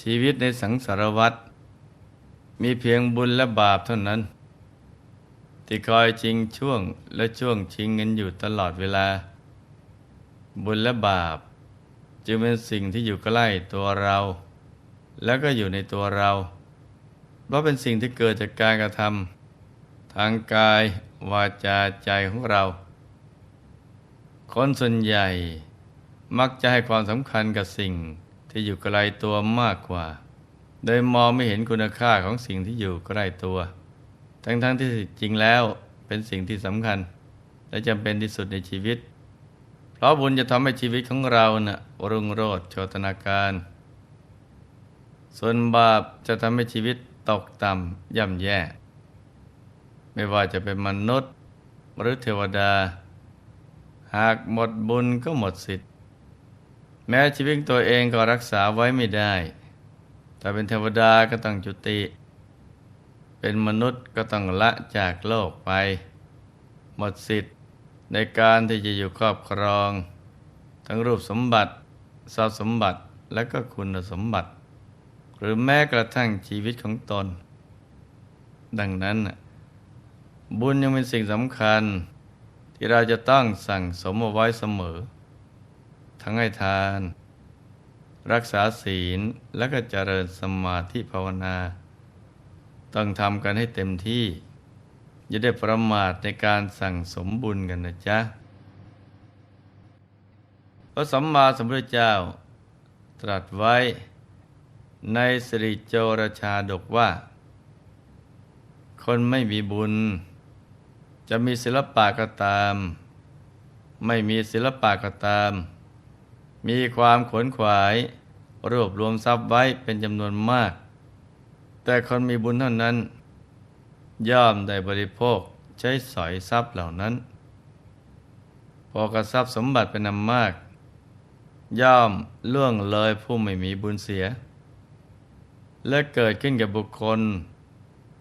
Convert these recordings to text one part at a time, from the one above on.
ชีวิตในสังสารวัฏมีเพียงบุญและบาปเท่านั้น ที่คอยชิงช่วงและช่วงชิงเงินอยู่ตลอดเวลา บุญและบาป จึงเป็นสิ่งที่อยู่ใกล้ตัวเรา แล้วก็อยู่ในตัวเราเพราะเป็นสิ่งที่เกิดจากการกระทำทางกายวาจาใจของเรา คนส่วนใหญ่มักจะให้ความสำคัญกับสิ่ง ที่อยู่ไกลตัวมากกว่า โดยมองไม่เห็นคุณค่าของสิ่งที่อยู่ใกล้ตัว ทั้งๆทที่จริงแล้วเป็นสิ่งที่สำคัญ และจำเป็นที่สุดในชีวิต เพราะบุญจะทำให้ชีวิตของเรานะ่ะรุ่งโรจน์โชตนาการ ส่วนบาปจะทำให้ชีวิตตกต่ำย่ำแย่ ไม่ว่าจะเป็นมนุษย์หรือเทวดา หากหมดบุญก็หมดสิทธิ์ แม้ชีวิตตัวเองก็รักษาไว้ไม่ได้ แต่เป็นเทวดาก็ต้องจุติ เป็นมนุษย์ก็ต้องละจากโลกไป หมดสิทธิ์ในการที่จะอยู่ครอบครอง ทั้งรูปสมบัติทรัพย์สมบัติและก็คุณสมบัติ หรือแม้กระทั่งชีวิตของตน ดังนั้น บุญยังเป็นสิ่งสำคัญ ที่เราจะต้องสั่งสมเอาไว้เสมอ ทั้งให้ทาน รักษาศีลและก็เจริญสมาธิภาวนา ต้องทำกันให้เต็มที่ อย่าได้ประมาทในการสั่งสมบุญกันนะจ๊ะ พระสัมมาสัมพุทธเจ้า ตรัสไว้ในสิริโจรชาดกว่า คนไม่มีบุญ จะมีศิลปะก็ตาม ไม่มีศิลปะก็ตาม มีความขวนขวาย รวบรวมทรัพย์ไว้เป็นจำนวนมาก แต่คนมีบุญเท่านั้น ย่อมได้บริโภคใช้สอยทรัพย์เหล่านั้น พอกระทรัพย์สมบัติเป็นนำมาก ย่อมล่วงเลยผู้ไม่มีบุญเสีย และเกิดขึ้นกับบุคคล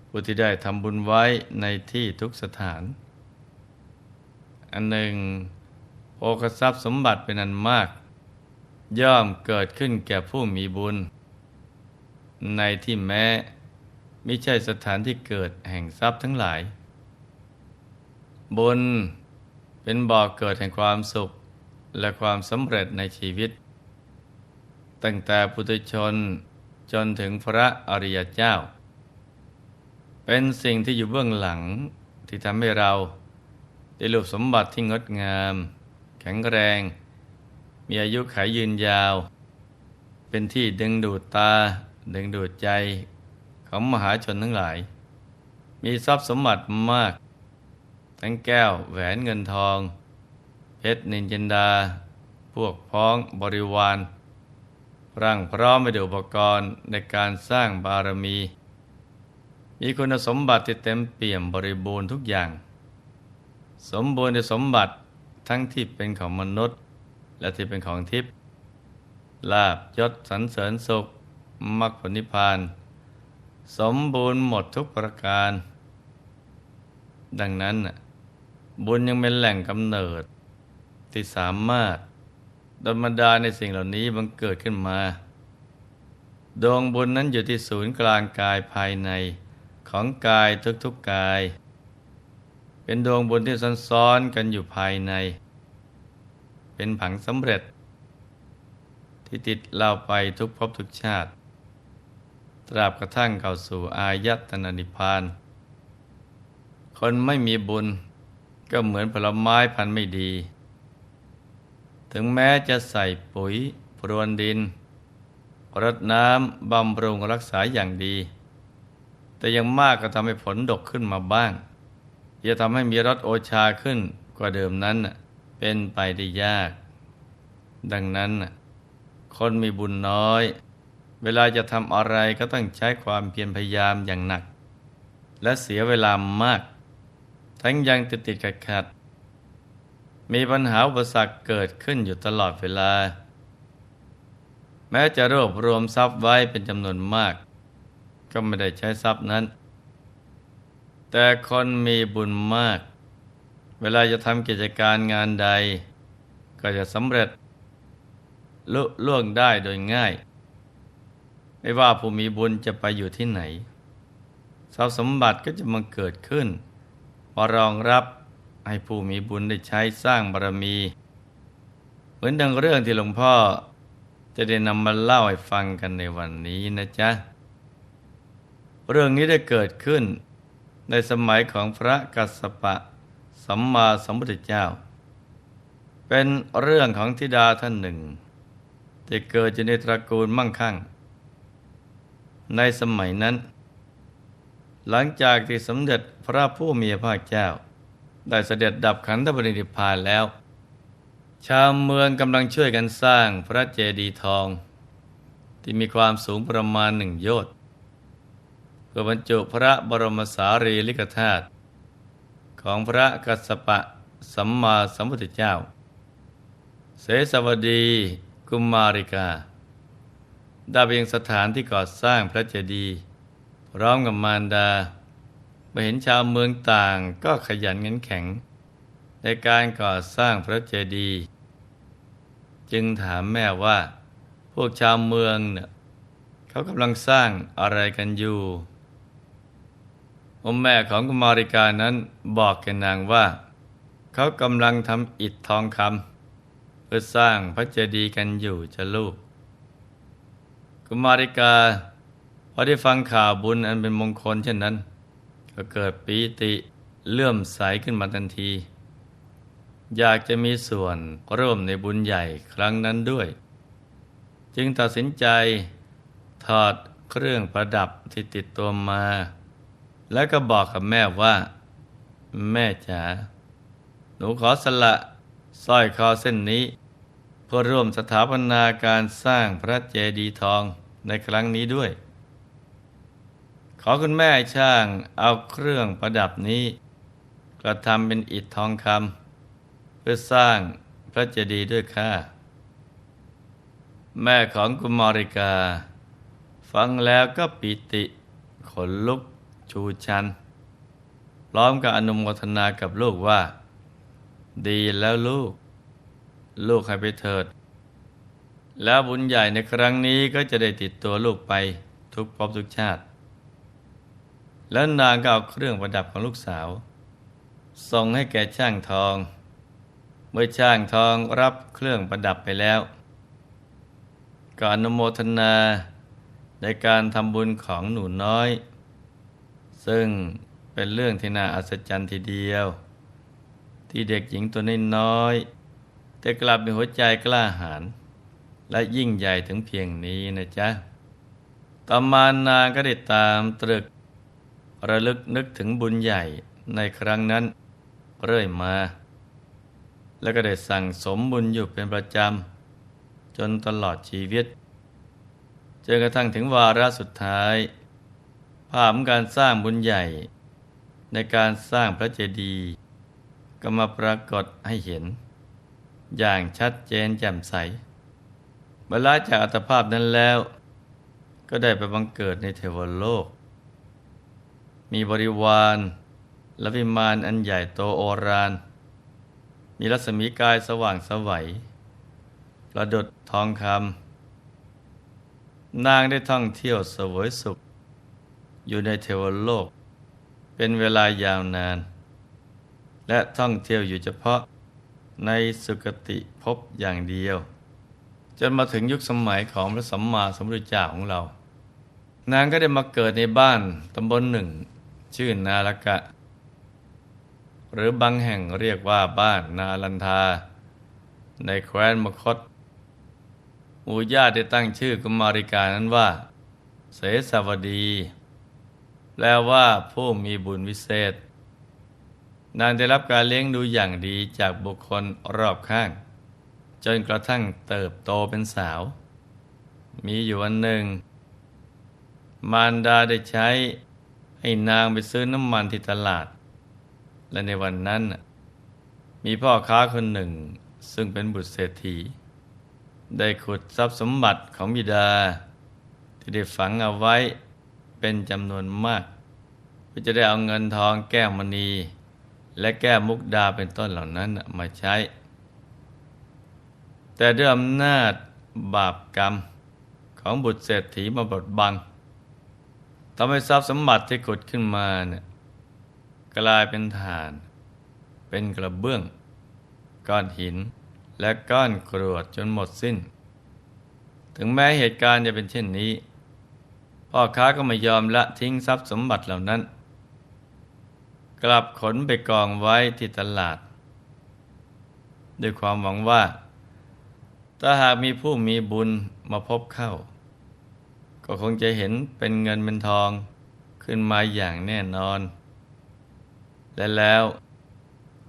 ผู้ที่ได้ทำบุญไว้ในที่ทุกสถาน อันหนึ่งโอกทรัพย์สมบัติเป็นอันมาก ย่อมเกิดขึ้นแก่ผู้มีบุญ ในที่แม้ไม่ใช่สถานที่เกิดแห่งทรัพย์ทั้งหลาย บุญเป็นบ่อกเกิดแห่งความสุขและความสำเร็จในชีวิต ตั้งแต่ปุถุชนจนถึงพระอริยเจ้า เป็นสิ่งที่อยู่เบื้องหลังที่ทำให้เรา ได้รูปสมบัติที่งดงาม แข็งแรง มีอายุขัยยืนยาว เป็นที่ดึงดูดตา ดึงดูดใจของมหาชนทั้งหลาย มีทรัพย์สมบัติมาก ทั้งแก้วแหวนเงินทอง เพชรนินจินดา พวกพ้องบริวาร ร่างพร้อมไปด้วยอุปกรณ์ในการสร้างบารมี มีคุณสมบัติที่เต็มเปี่ยมบริบูรณ์ทุกอย่าง สมบูรณ์ในสมบัติทั้งที่เป็นของมนุษย์ และที่เป็นของทิพย์ลาบยศสรรเสริญสุขมรรคผลนิพพาน สมบูรณ์หมดทุกประการ ดังนั้น บุญยังเป็นแหล่งกำเนิด ที่สามารถดลบันดาในสิ่งเหล่านี้บังเกิดขึ้นมา ดวงบุญนั้นอยู่ที่ศูนย์กลางกายภายในของกายทุกๆกาย เป็นดวงบุญที่ซ้อนๆกันอยู่ภายใน เป็นผังสำเร็จ ที่ติดเราไปทุกภพทุกชาติ ตราบกระทั่งเข้าสู่อายตนะนิพพาน คนไม่มีบุญก็เหมือนผลไม้พันธุ์ไม่ดี ถึงแม้จะใส่ปุ๋ยพรวนดินรดน้ำบำรุงรักษาอย่างดี แต่ยังมากก็ทำให้ผลดกขึ้นมาบ้างจะทำให้มีรสโอชาขึ้นกว่าเดิมนั้น เป็นไปได้ยาก ดังนั้น คนมีบุญน้อย เวลาจะทำอะไรก็ต้องใช้ความเพียรพยายามอย่างหนัก และเสียเวลามาก ทั้งยังติดติดขัดขัดมีปัญหาอุปสรรคเกิดขึ้นอยู่ตลอดเวลา แม้จะรวบรวมทรัพย์ไว้เป็นจำนวนมาก ก็ไม่ได้ใช้ทรัพย์นั้น แต่คนมีบุญมาก เวลาจะทำกิจการงานใด ก็จะสำเร็จลุล่วงได้โดยง่าย ไม่ว่าผู้มีบุญจะไปอยู่ที่ไหนทรัพย์สมบัติก็จะมาเกิดขึ้นมารองรับให้ผู้มีบุญได้ใช้สร้างบารมี เหมือนดังเรื่องที่หลวงพ่อจะได้นำมาเล่าให้ฟังกันในวันนี้นะจ๊ะ เรื่องนี้ได้เกิดขึ้นในสมัยของพระกัสสปะ สัมมาสัมพุทธเจ้า เป็นเรื่องของธิดาท่านหนึ่งที่เกิดอยู่ในตระกูลมั่งคั่ง ในสมัยนั้น หลังจากที่สมเด็จพระผู้มีพระเจ้า ได้เสด็จดับขันธปรินิพพานแล้ว ชาวเมืองกำลังช่วยกันสร้างพระเจดีย์ทอง ที่มีความสูงประมาณหนึ่งโยชน์เพื่อบรรจุพระบรมสารีริกธาตุ ของพระกัสสปะสัมมาสัมพุทธเจ้า เสสวดีกุมมาริกาได้ไปยังสถานที่ก่อสร้างพระเจดีย์พร้อมกับมารดาเมื่อเห็นชาวเมืองต่างก็ขยันเงินแข็ง ในการก่อสร้างพระเจดีย์จึงถามแม่ว่า พวกชาวเมืองเนี่ยเขากำลังสร้างอะไรกันอยู่ อมแม่ของกุมาริกานั้นบอกแกนางว่า เขากำลังทำอิฐทองคำเพื่อสร้างพระเจดีย์กันอยู่จะลูก กุมาริกาพอได้ฟังข่าวบุญอันเป็นมงคลเช่นนั้น ก็เกิดปีติเลื่อมใสขึ้นมาทันที อยากจะมีส่วนร่วมในบุญใหญ่ครั้งนั้นด้วย จึงตัดสินใจถอดเครื่องประดับที่ติดตัวมา แล้วก็บอกกับแม่ว่า แม่จ๋าหนูขอสละสร้อยคอเส้นนี้ เพื่อร่วมสถาปนาการสร้างพระเจดีย์ทองในครั้งนี้ด้วย ขอคุณแม่ช่างเอาเครื่องประดับนี้กระทำเป็นอิฐทองคำเพื่อสร้างพระเจดีย์ด้วยค่ะแม่ของกุมาริกา ฟังแล้วก็ปิติขนลุก ชูชัน พร้อมกับอนุโมทนากับลูกว่า ดีแล้วลูก ลูกให้ไปเถิด แล้วบุญใหญ่ในครั้งนี้ก็จะได้ติดตัวลูกไปทุกภพทุกชาติ แล้วนางก็เอาเครื่องประดับของลูกสาว ส่งให้แก่ช่างทอง เมื่อช่างทองรับเครื่องประดับไปแล้วก็อนุโมทนาในการทำบุญของหนูน้อย ซึ่งเป็นเรื่องที่น่าอัศจรรย์ทีเดียว ที่เด็กหญิงตัวน้อยๆแต่กลับมีหัวใจกล้าหาญและยิ่งใหญ่ถึงเพียงนี้นะจ๊ะต่อมานางก็ได้ตามตรึก ระลึกนึกถึงบุญใหญ่ในครั้งนั้นเรื่อยมา แล้วก็ได้สั่งสมบุญอยู่เป็นประจำ จนตลอดชีวิตจนกระทั่งถึงวาระสุดท้าย ภาพของการสร้างบุญใหญ่ ในการสร้างพระเจดีย์ก็มาปรากฏให้เห็น อย่างชัดเจนแจ่มใสเวลาจากอัตภาพนั้นแล้ว ก็ได้ไปบังเกิดในเทวโลก มีบริวารและวิมานอันใหญ่โตโอรานมีรัศมีกายสว่างสวัยประดุดทองคำนางได้ท่องเที่ยวเสวยสุข อยู่ในเทวโลก เป็นเวลายาวนาน และท่องเที่ยวอยู่เฉพาะในสุคติภพอย่างเดียว จนมาถึงยุคสมัยของพระสัมมาสัมพุทธเจ้าของเรา นางก็ได้มาเกิดในบ้านตำบลหนึ่ง ชื่อนาลกะ หรือบางแห่งเรียกว่าบ้านนาลันทา ในแคว้นมคตหมู่ญาติได้ตั้งชื่อกุมาริกานั้นว่า เสสวดี แปลว่าผู้มีบุญวิเศษ นางได้รับการเลี้ยงดูอย่างดีจากบุคคลรอบข้าง จนกระทั่งเติบโตเป็นสาว มีอยู่วันหนึ่ง มารดาได้ใช้ให้นางไปซื้อน้ำมันที่ตลาด และในวันนั้น มีพ่อค้าคนหนึ่งซึ่งเป็นบุตรเศรษฐี ได้ขุดทรัพย์สมบัติของบิดา ที่ได้ฝังเอาไว้ เป็นจำนวนมากเพื่อจะได้เอาเงินทองแก้วมณี และแก้วมุกดาเป็นต้นเหล่านั้นมาใช้ แต่ด้วยอำนาจบาปกรรมของบุตรเศรษฐีมาบดบังทำให้ทรัพย์สมบัติที่ขุดขึ้นมาเนี่ยกลายเป็นฐาน เป็นกระเบื้อง ก้อนหิน และก้อนกรวดจนหมดสิ้น ถึงแม้เหตุการณ์จะเป็นเช่นนี้ พ่อค้าก็ไม่ยอมละทิ้งทรัพย์สมบัติเหล่านั้น กลับขนไปกองไว้ที่ตลาด ด้วยความหวังว่า ถ้าหากมีผู้มีบุญมาพบเข้า ก็คงจะเห็นเป็นเงินเป็นทองขึ้นมาอย่างแน่นอน และแล้ว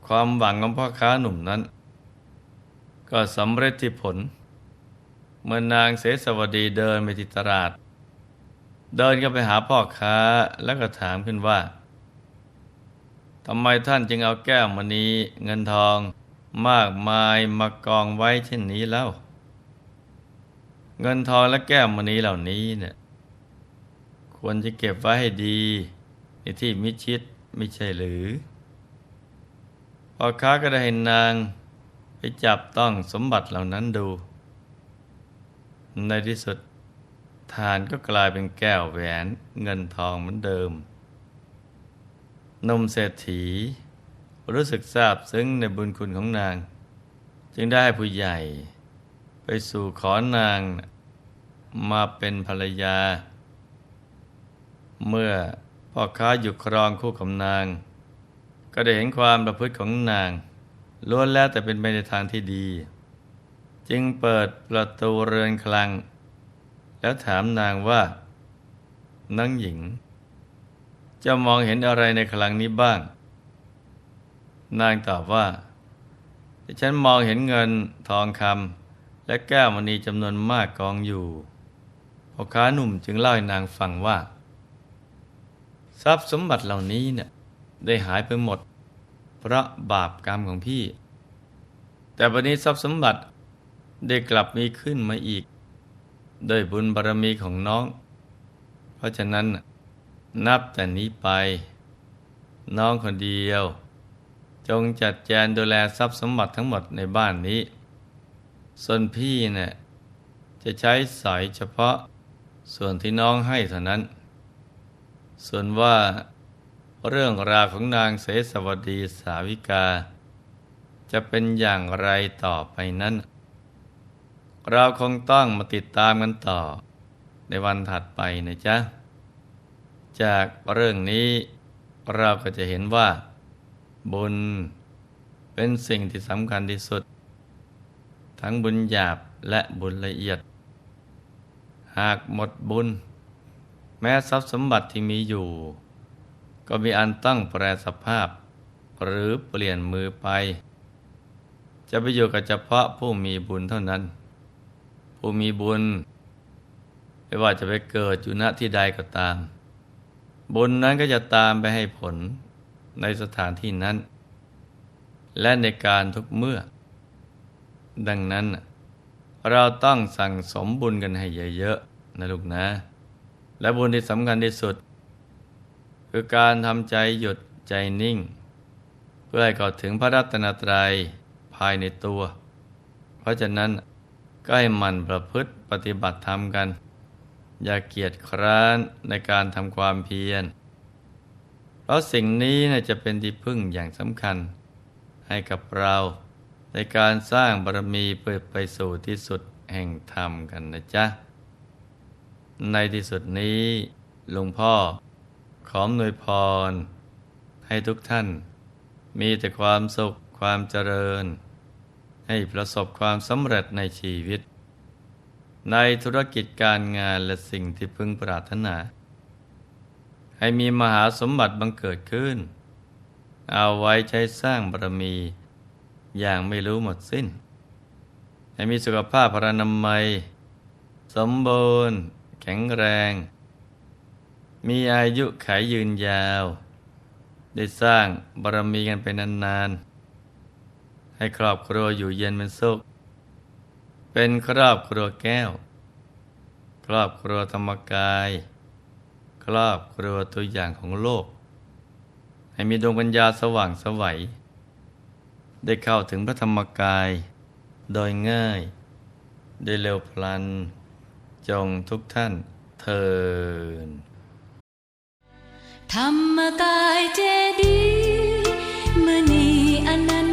ความหวังของพ่อค้าหนุ่มนั้น ก็สำเร็จที่ผล เมื่อนางเสสวดีเดินไปที่ตลาด เดินก็ไปหาพ่อค้าแล้วก็ถามขึ้นว่าทำไมท่านจึงเอาแก้วมณีเงินทองมากมายมากองไว้เช่นนี้แล้ว เงินทองและแก้วมณีเหล่านี้เนี่ยควรจะเก็บไว้ให้ดีในที่มิชิดไม่ใช่หรือพ่อค้าก็ได้เห็นนางไปจับต้องสมบัติเหล่านั้นดู ในที่สุด ทานก็กลายเป็นแก้วแหวนเงินทองเหมือนเดิมนมเศรษฐี รู้สึกซาบซึ้งในบุญคุณของนาง จึงได้ผู้ใหญ่ ไปสู่ขอนางมาเป็นภรรยา เมื่อพ่อค้าอยู่ครองคู่กับนาง ก็ได้เห็นความประพฤติของนางล้วนแล้วแต่เป็นไปในทางที่ดี จึงเปิดประตูเรือนคลัง แล้วถามนางว่านังหญิง จะมองเห็นอะไรในคลังนี้บ้าง นางตอบว่าฉันมองเห็นเงินทองคำและแก้วมณีจำนวนมากกองอยู่พ่อค้าหนุ่มจึงเล่าให้นางฟังว่า ทรัพย์สมบัติเหล่านี้เนี่ยได้หายไปหมด เพราะบาปกรรมของพี่ แต่วันนี้ทรัพย์สมบัติได้กลับมีขึ้นมาอีก ด้วยบุญบารรมีของน้อง เพราะฉะนั้นนับแต่นี้ไป น้องคนเดียว จงจัดแจงดูแลทรัพย์สมบัติทั้งหมดในบ้านนี้ ส่วนพี่เนี่ยจะใช้สอยเฉพาะส่วนที่น้องให้เท่านั้น ส่วนว่าเรื่องราวของนางเสสวดีสาวิกา จะเป็นอย่างไรต่อไปนั้น เราคงต้องมาติดตามกันต่อ ในวันถัดไปนะจ๊ะ จากเรื่องนี้เราก็จะเห็นว่า บุญเป็นสิ่งที่สำคัญที่สุด ทั้งบุญหยาบและบุญละเอียด หากหมดบุญ แม้ทรัพย์สมบัติที่มีอยู่ ก็มีอันต้องแปรสภาพ หรือเปลี่ยนมือไป จะไปอยู่กับเฉพาะผู้มีบุญเท่านั้น ผู้มีบุญ ไม่ว่าจะไปเกิดอยู่ณที่ใดก็ตาม บุญนั้นก็จะตามไปให้ผลในสถานที่นั้น และในการทุกเมื่อ ดังนั้น เราต้องสั่งสมบุญกันให้เยอะๆนะลูกนะ และบุญที่สำคัญที่สุด คือการทำใจหยุดใจนิ่ง เพื่อให้เข้าถึงพระรัตนตรัยภายในตัว เพราะฉะนั้น ก็ให้มันประพฤติปฏิบัติธรรมกัน อย่าเกียจคร้านในการทำความเพียร เพราะสิ่งนี้นะจะเป็นที่พึ่งอย่างสำคัญ ให้กับเราในการสร้างบารมีเพื่อไปสู่ที่สุดแห่งธรรมกันนะจ๊ะ ในที่สุดนี้หลวงพ่อขอมนวยพร ให้ทุกท่าน มีแต่ความสุขความเจริญ ให้ประสบความสำเร็จในชีวิต ในธุรกิจการงานและสิ่งที่พึงปรารถนา ให้มีมหาสมบัติบังเกิดขึ้น เอาไว้ใช้สร้างบารมี อย่างไม่รู้หมดสิ้น ให้มีสุขภาพพรานามัย สมบูรณ์ แข็งแรง มีอายุขายยืนยาว ได้สร้างบารมีกันไปนานๆ ให้ครอบครัวอยู่เย็นเป็นสุข เป็นครอบครัวแก้ว ครอบครัวธรรมกาย ครอบครัวตัวอย่างของโลก ให้มีดวงปัญญาสว่างสวัย ได้เข้าถึงพระธรรมกาย โดยง่าย ได้เร็วพลัน จงทุกท่านเทินธรรมกายเจดีย์มณี